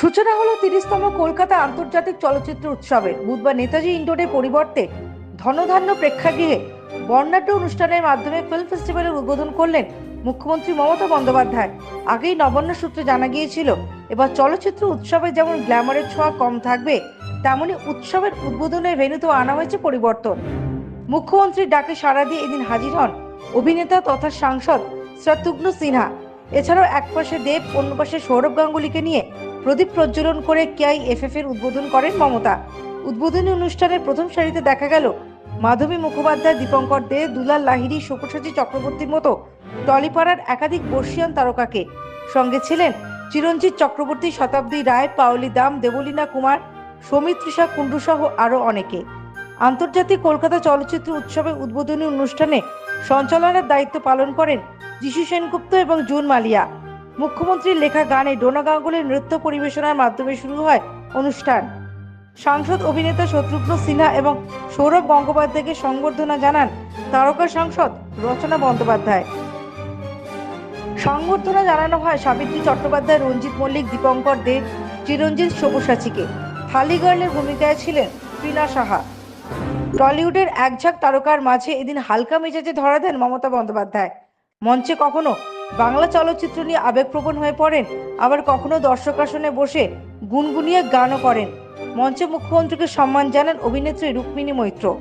সূচনা হলো তিরিশতম কলকাতা আন্তর্জাতিক চলচ্চিত্র উৎসবের বুধবার নেতাজি ইন্ডোরের পরিবর্তে ধনধান্য প্রেক্ষাগৃহে বর্ণাঢ্য অনুষ্ঠানের মাধ্যমে ফিল্ম ফেস্টিভ্যালের উদ্বোধন করলেন মুখ্যমন্ত্রী মমতা বন্দ্যোপাধ্যায়। আগেই নবান্ন সূত্রে জানা গিয়েছিল, এবার চলচ্চিত্র উৎসবে যেমন গ্ল্যামারের ছোঁয়া কম থাকবে, তেমনি উৎসবের উদ্বোধনের ভেন্যুতেও আনা হয়েছে পরিবর্তন। মুখ্যমন্ত্রীর ডাকে সাড়া দিয়ে এদিন হাজির হন অভিনেতা তথা সাংসদ শত্রুঘ্ন সিনহা। এছাড়াও এক পাশে দেব অন্য পাশে সৌরভ গাঙ্গুলিকে নিয়ে প্রদীপ প্রজ্বলন করে কেআইএফএফ এর উদ্বোধন করেন মমতা। উদ্বোধনী অনুষ্ঠানের প্রথম সারিতে দেখা গেল মাধবী মুখোপাধ্যায়, দীপঙ্কর দে, দুলাল লাহিড়ী শোকসাচী চক্রবর্তীর মতো টলিপাড়ার একাধিক বর্ষিয়ান তারকাকে। সঙ্গে ছিলেন চিরঞ্জিত চক্রবর্তী, শতাব্দী রায়, পাওলি দাম, দেবলীনা কুমার সৌমিত্রিষা কুণ্ডু সহ আরও অনেকে। আন্তর্জাতিক কলকাতা চলচ্চিত্র উৎসবের উদ্বোধনী অনুষ্ঠানে সঞ্চালনার দায়িত্ব পালন করেন যিশু সেনগুপ্ত এবং জুন মালিয়া। মুখ্যমন্ত্রীর লেখা গানে ডোনা গাঙ্গুলির নৃত্য পরিবেশনার মাধ্যমে শুরু হয় অনুষ্ঠান। সাংসদ, অভিনেতা শত্রুঘ্ন সিনহা এবং সৌরভ গঙ্গোপাধ্যায়কে সংবর্ধনা জানান তারকা সাংসদ রচনা বন্দ্যোপাধ্যায়। সংবর্ধনা জানানো হয় সাবিত্রী চট্টোপাধ্যায়, রঞ্জিত মল্লিক, দীপঙ্কর দে, চিরঞ্জিত সবুসাচিকে থালি গার্লের ভূমিকায় ছিলেন প্রীণা সাহা। টলিউডের একঝাঁক তারকার মাঝে এদিন হালকা মেজাজে ধরা দেন মমতা বন্দ্যোপাধ্যায়। মঞ্চে কখনো বাংলা চলচ্চিত্র নিয়ে আবেগপ্রবণ হয়ে পড়েন, আবার কখনো দর্শক আসনে বসে গুনগুনিয়ে গানও করেন। মঞ্চে মুখ্যমন্ত্রীকে সম্মান জানান অভিনেত্রী রুক্মিণী মৈত্র।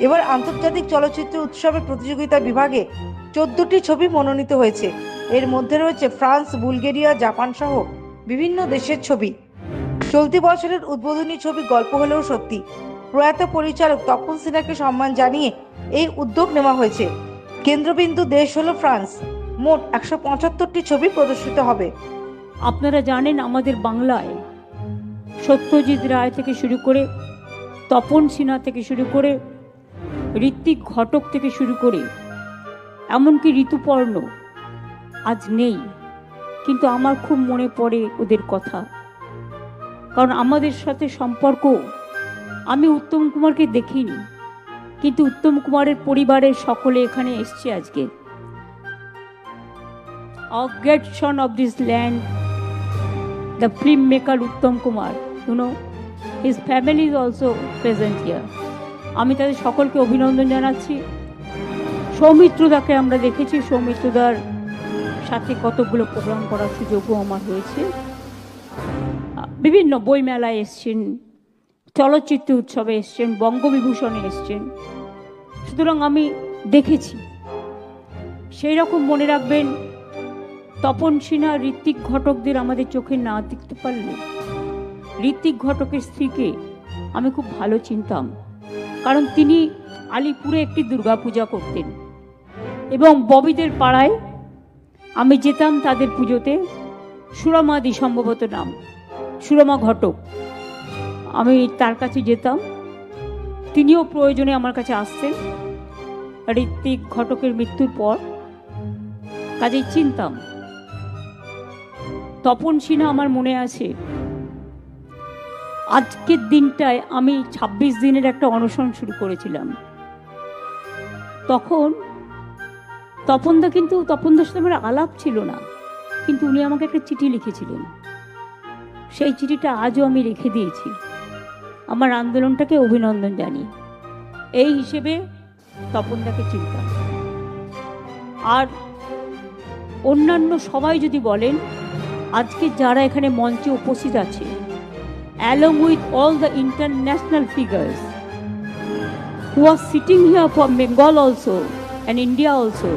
এবার আন্তর্জাতিক চলচ্চিত্র উৎসবের প্রতিযোগিতা বিভাগে চোদ্দটি ছবি মনোনীত হয়েছে। এর মধ্যে রয়েছে ফ্রান্স, বুলগেরিয়া, জাপান সহ বিভিন্ন দেশের ছবি। চলতি বছরের উদ্বোধনী ছবি গল্প হলেও সত্যি। প্রয়াত পরিচালক তপন সিনহাকে সম্মান জানিয়ে এই উদ্যোগ নেওয়া হয়েছে। কেন্দ্রবিন্দু দেশ হলো ফ্রান্স। মোট একশো পঁচাত্তরটি ছবি প্রদর্শিত হবে। আপনারা জানেন আমাদের বাংলায় সত্যজিৎ রায় থেকে শুরু করে তপন সিনহা থেকে শুরু করে ঋত্বিক ঘটক থেকে শুরু করে এমনকি ঋতুপর্ণ আজ নেই। কিন্তু আমার খুব মনে পড়ে ওদের কথা। কারণ আমাদের সাথে সম্পর্ক আমি উত্তম কুমারকে দেখিনি। কিন্তু উত্তম কুমারের পরিবারের সকলে এখানে এসছে আজকে। A great son of this land, the filmmaker Uttam Kumar. You know, his family is also present here. আমি তাদের সকলকে অভিনন্দন জানাচ্ছি সৌমিত্রদাকে আমরা দেখেছি সৌমিত্রদার সাথে কতগুলো প্রোগ্রাম করার সুযোগও আমার হয়েছে বিভিন্ন বইমেলায় এসছেন চলচ্চিত্র উৎসবে এসছেন বঙ্গবিভূষণে এসছেন সুতরাং আমি দেখেছি সেই রকম মনে রাখবেন তপন সিনহা ঋত্বিক ঘটকদের আমাদের চোখে না দেখতে পারলে? ঋত্বিক ঘটকের স্ত্রীকে আমি খুব ভালো চিনতাম, কারণ তিনি আলিপুরে একটি দুর্গাপূজা করতেন এবং ববিদের পাড়ায় আমি যেতাম তাদের পুজোতে। সুরমাদি সম্ভবত নাম, সুরমা ঘটক। আমি তার কাছে যেতাম, তিনিও প্রয়োজনে আমার কাছে আসতেন। ঋত্বিক ঘটকের মৃত্যুর পর কাজেই চিনতাম তপন সিনহা আমার মনে আছে, আজকের দিনটায় আমি ২৬ দিনের একটা অনশন শুরু করেছিলাম। তখন তপনদা কিন্তু তপনদার সাথে আমার আলাপ ছিল না, কিন্তু উনি আমাকে একটা চিঠি লিখেছিলেন। সেই চিঠিটা আজও আমি রেখে দিয়েছি। আমার আন্দোলনটাকে অভিনন্দন জানি। এই হিসেবে তপন তপনদাকে চিনতাম। আর অন্যান্য সবাই যদি বলেন আজকে যারা এখানে মঞ্চে উপস্থিত আছে along with all the international figures who are sitting here for Bengal also and India also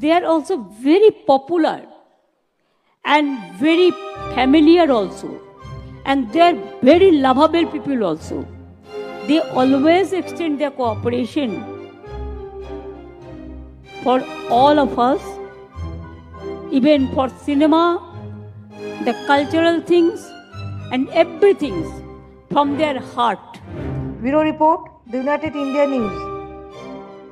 they are also very popular and very familiar also and they are very lovable people also they always extend their cooperation for all of us, even for cinema, the cultural things and everything from their heart. Bureau Report, the United India News.